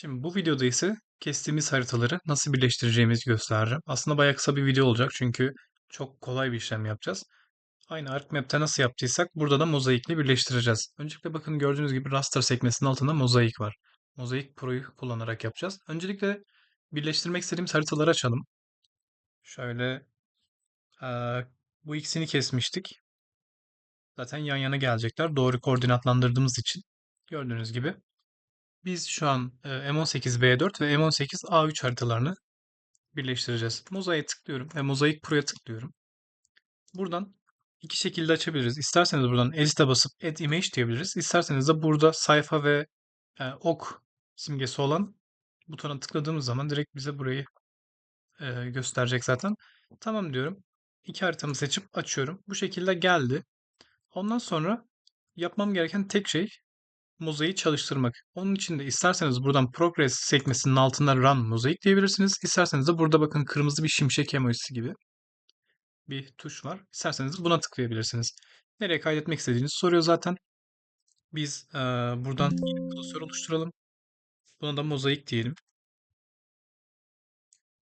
Şimdi bu videoda ise kestiğimiz haritaları nasıl birleştireceğimizi göstereceğim. Aslında bayağı kısa bir video olacak çünkü çok kolay bir işlem yapacağız. Aynı ArcMap'te nasıl yaptıysak burada da mozaikle birleştireceğiz. Öncelikle bakın gördüğünüz gibi raster sekmesinin altında mozaik var. Mozaik Pro'yu kullanarak yapacağız. Öncelikle birleştirmek istediğimiz haritaları açalım. Şöyle bu ikisini kesmiştik. Zaten yan yana gelecekler. Doğru koordinatlandırdığımız için. Gördüğünüz gibi biz şu an e, M18B4 ve M18A3 haritalarını birleştireceğiz. Mozaiğe tıklıyorum ve Mozaik Pro'ya tıklıyorum. Buradan iki şekilde açabiliriz. İsterseniz buradan Edit'e basıp Add Image diyebiliriz. İsterseniz de burada sayfa ve e, ok simgesi olan butona tıkladığımız zaman direkt bize burayı e, gösterecek zaten. Tamam diyorum. İki haritamı seçip açıyorum. Bu şekilde geldi. Ondan sonra yapmam gereken tek şey mozaiği çalıştırmak. Onun için de isterseniz buradan Progress sekmesinin altında Run Mozaik diyebilirsiniz. İsterseniz de burada bakın kırmızı bir şimşek emojisi gibi bir tuş var. İsterseniz buna tıklayabilirsiniz. Nereye kaydetmek istediğinizi soruyor zaten. Biz e, buradan yeni bir klasör oluşturalım. Buna da mozaik diyelim.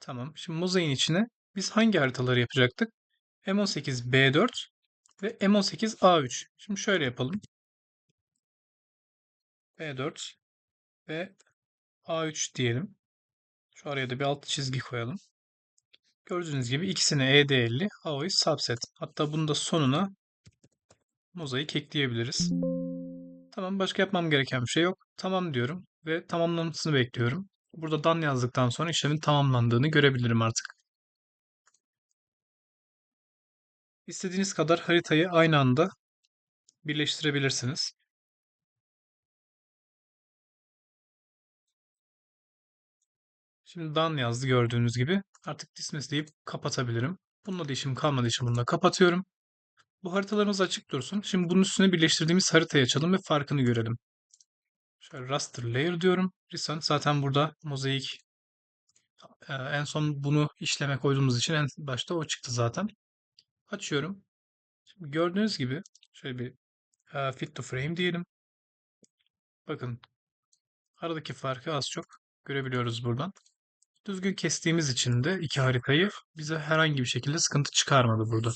Tamam. Şimdi mozaiğin içine biz hangi haritaları yapacaktık? M18B4 ve M18A3. Şimdi şöyle yapalım. B4 ve A3 diyelim. Şu araya da bir alt çizgi koyalım. Gördüğünüz gibi ikisine ED50, AOI subset. Hatta bunu da sonuna mozaik ekleyebiliriz. Tamam başka yapmam gereken bir şey yok. Tamam diyorum ve tamamlanmasını bekliyorum. Burada done yazdıktan sonra işlemin tamamlandığını görebilirim artık. İstediğiniz kadar haritayı aynı anda birleştirebilirsiniz. Şimdi done yazdı gördüğünüz gibi. Artık dismiss deyip kapatabilirim. Bununla da işim kalmadığı için bunu da kapatıyorum. Bu haritalarımız açık dursun. Şimdi bunun üstüne birleştirdiğimiz haritayı açalım ve farkını görelim. Şöyle raster layer diyorum. Recent zaten burada mozaik e, en son bunu işleme koyduğumuz için en başta o çıktı zaten. Açıyorum. Şimdi gördüğünüz gibi şöyle bir e, fit to frame diyelim. Bakın aradaki farkı az çok görebiliyoruz buradan. Düzgün kestiğimiz için de iki haritayı bize herhangi bir şekilde sıkıntı çıkarmadı burada.